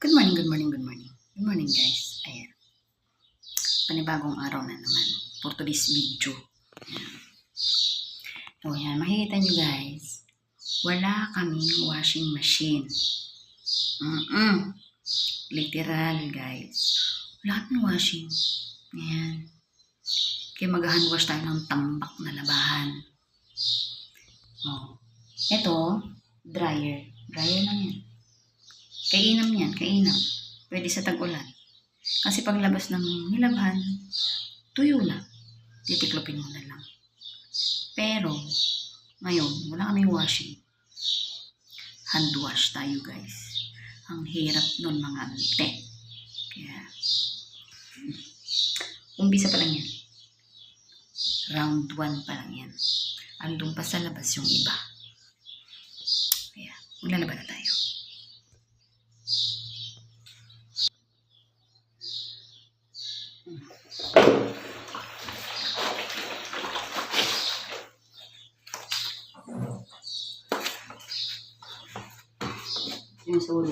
Good morning, good morning, good morning. Good morning, guys. Ayan. Panibagong araw na naman for today's video. Ayan. So, yan. Makikita nyo, guys. Wala kaming washing machine. Mm-mm. Literal, guys. Wala kaming washing. Ayan. Kaya mag-hand wash tayo ng tambak na labahan. Oh. Ito, dryer. Dryer lang yan. Kainam yan, kainam. Pwede sa tag-ulan. Kasi paglabas ng nilabhan, tuyo na. Titiklopin mo na lang. Pero, ngayon, wala kaming washing. Hand wash tayo, guys. Ang hirap nun, mga ante. Kaya, umpisa pa lang yan. Round 1 pa lang yan. Andun pa sa labas yung iba. Kaya, maglalaba na tayo. Yan.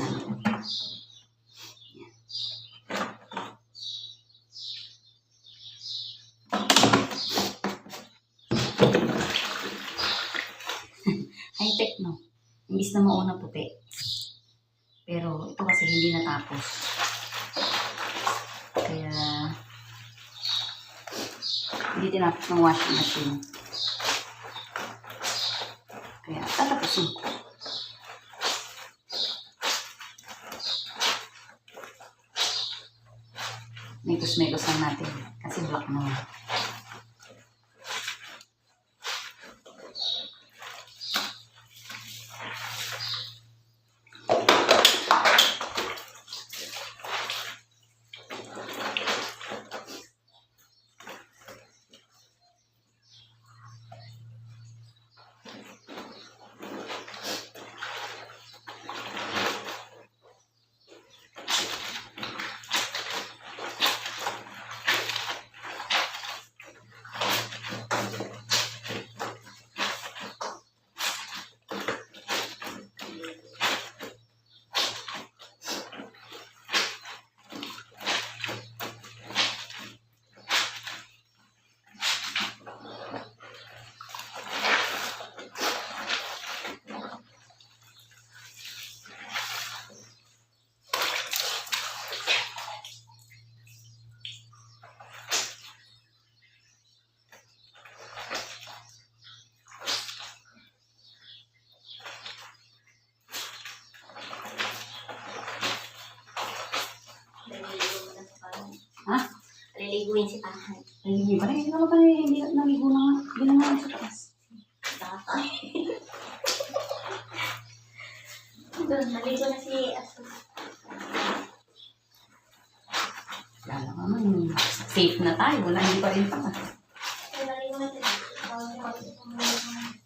High-tech, no? Imbis na mauna puti. Pero ito kasi hindi natapos. Kaya hindi tinapos ng washing machine. Kaya tatapusin ko. Mekos-mekos lang natin. Kasi black na yan. Naliligo mo na sa parang. Ha? Naliliguin si Tahan. Hindi ba? Hindi naman pala hindi naligo na nga. Hindi na nga sa taas. Tatay. Doon, naligo na si Aso. Lalo ka man. Safe na tayo. Wala, hindi pa rin pa. Ay, naligo na sila. Tawag niya kasi kung may-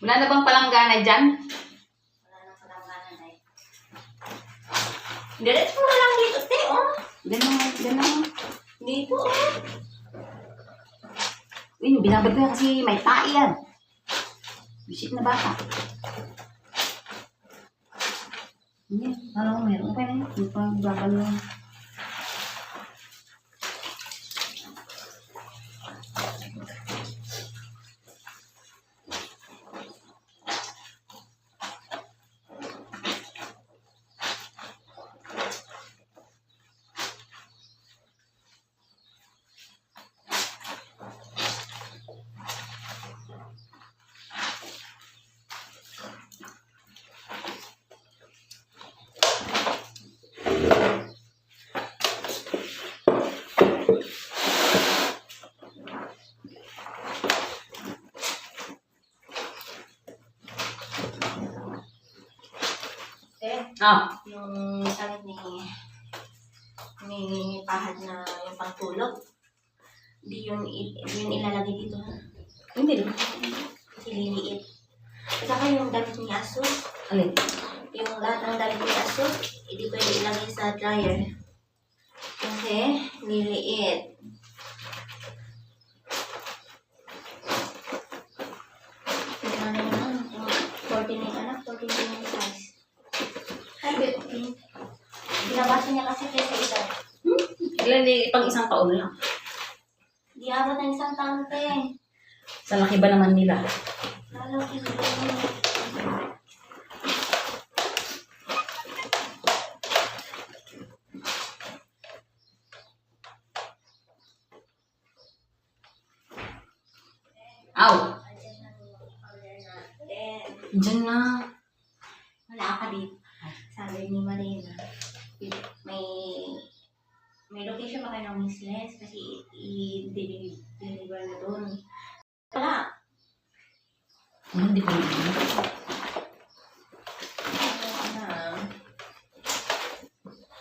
Wala na palanggana dyan? Wala na palang gana na eh. Diretso na lang dito, te, oh. Na, diyan na. Dito, oh. Uy, binabad ko yan kasi may tae yan. Bisit na bata. Hindi, alam ko meron. Na yun. Hindi pa babalo Ah. Yung sabi ni, ni Pahad na yung pangtulog. Di yun, yun ilalagay dito ha? Hindi lang. Sililiit. At saka yung damit ni Asus. Alin? Yung lahat ng damit ni Asus, hindi pwede ilagay sa dryer. Kasi, niliit. Tingnan naman, 49 Ilan pang isang taon lang. Di abot ng isang taon te. Sa laki ba naman nila? Lalo! Then, Diyan na. wala ka dito. Sabi ni Marina, may may location ba kayo ng Miss Les? Kasi i-deliver na doon. Wala. Ano, Hindi pa naman.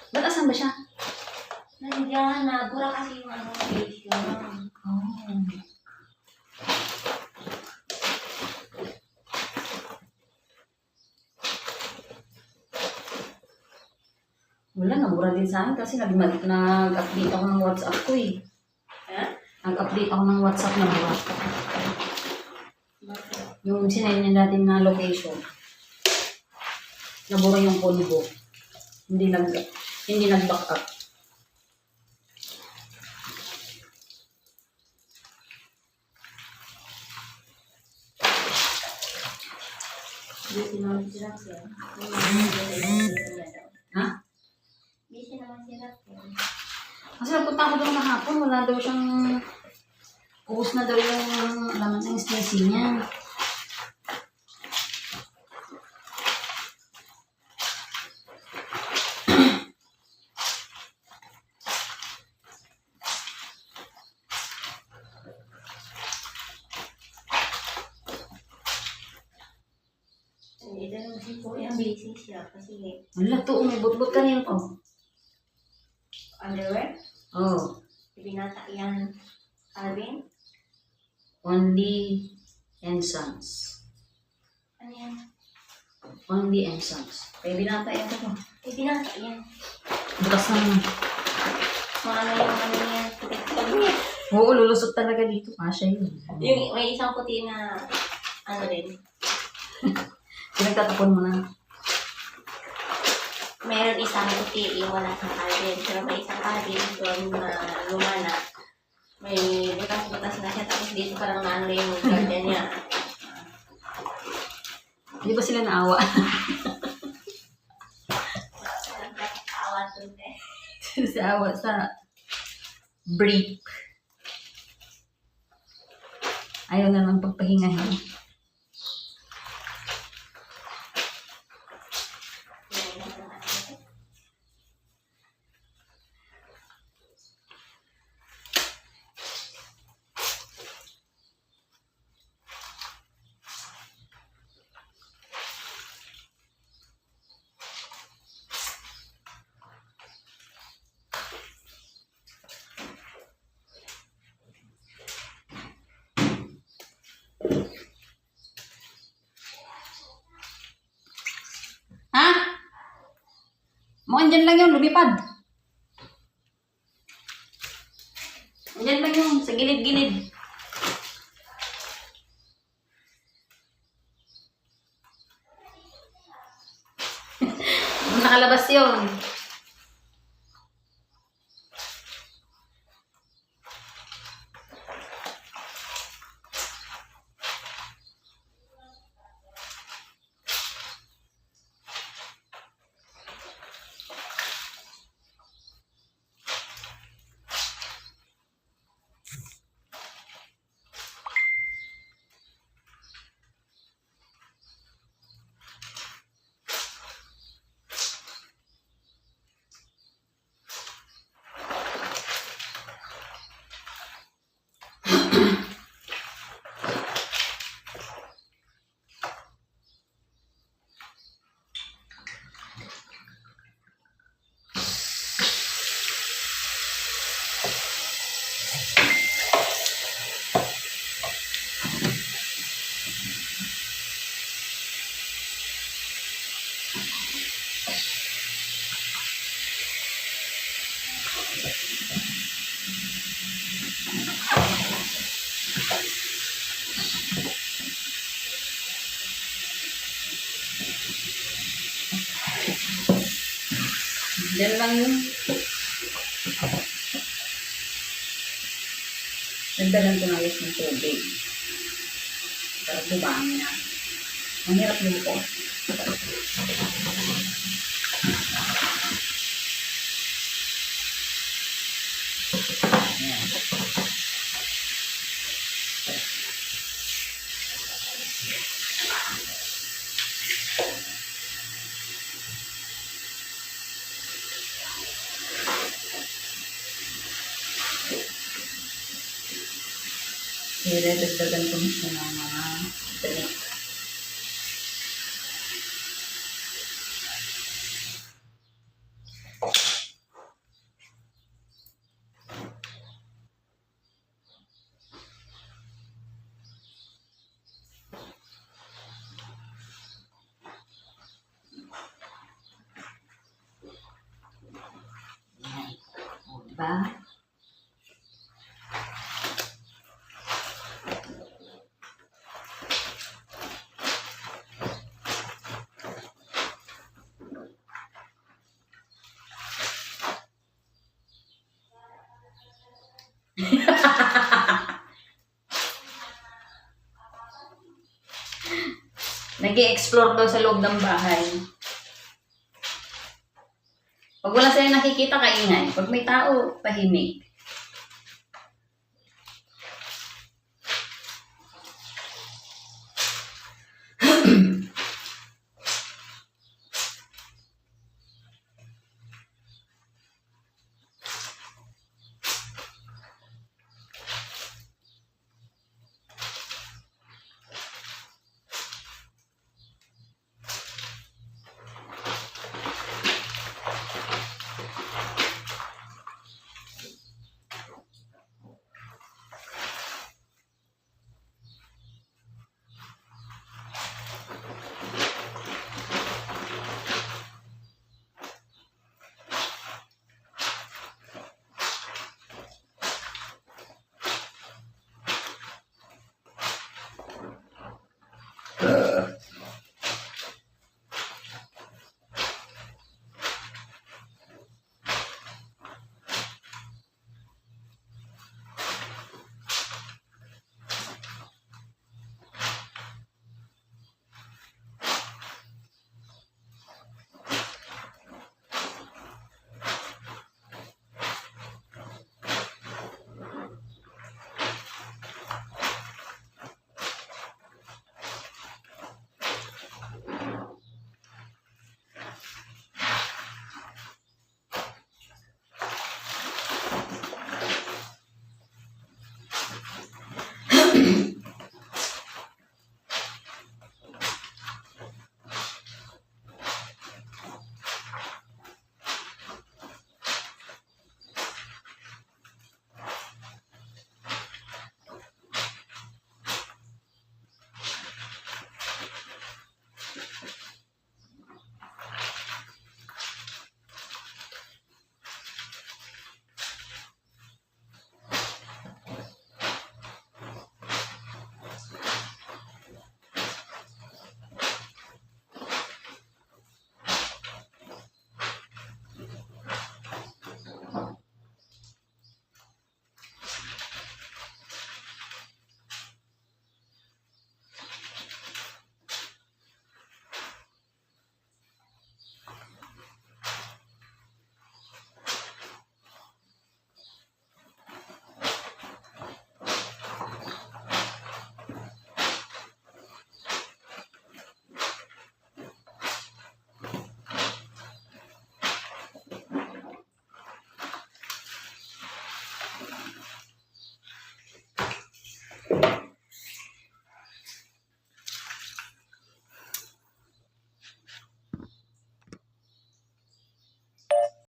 Ano na? Ba't asan ba siya? Nandiyan na. Bura kasi yung ano location. Oh. Wala, nabura din sa akin kasi nag- nag-update ako ng WhatsApp ko eh. Ha? Nag-update ako ng WhatsApp na bura. Yung sinend niya natin na location. Nabura yung phone ko. Hindi nag hindi nag-back up. Busy naman si Raxel. Ha? Busy naman si Raxel. Kasi nagpunta ako doon kahapon, wala daw siyang ubus na daw yung laman ng STC niya. Hindi naman si Kuya busy siya kasi Wala to, may butbut kanina pa. oh. underwear. Oh, Ibinata yan. Alvin? only and sons. Ano yan? Only and sons. Kaya binata yan ko. Ibinata yan. Bukas na naman. Kung ano yung ano yan. Niya. Oo, lulusot talaga dito. Kasha yun. Yung may isang puti na ano rin. Pinagtatapon mo na. Meron isang puti yung wala sa Alvin. Pero may isang Alvin doon na lumana. May butas-butas na siya. Tapos dito parang naano na yung garden niya. Hindi ba sila naawa? Doon eh. sa brief. Ayaw na lang pagpahingahin. Ha? Mukhang dyan lang yun, lumipad. Dyan lang yun, sa gilid-gilid. Nakalabas yun. Diyan lang yun. Nagdalan ko na ng tubig. Para bubangin na. Ang hirap luto. Ayan. Kaya dagdagan ko na siya ng mga drink. Yan. O, diba? nag explore daw sa loob ng bahay. Pag wala sila nakikita, kaingay. Pag may tao, tahimik.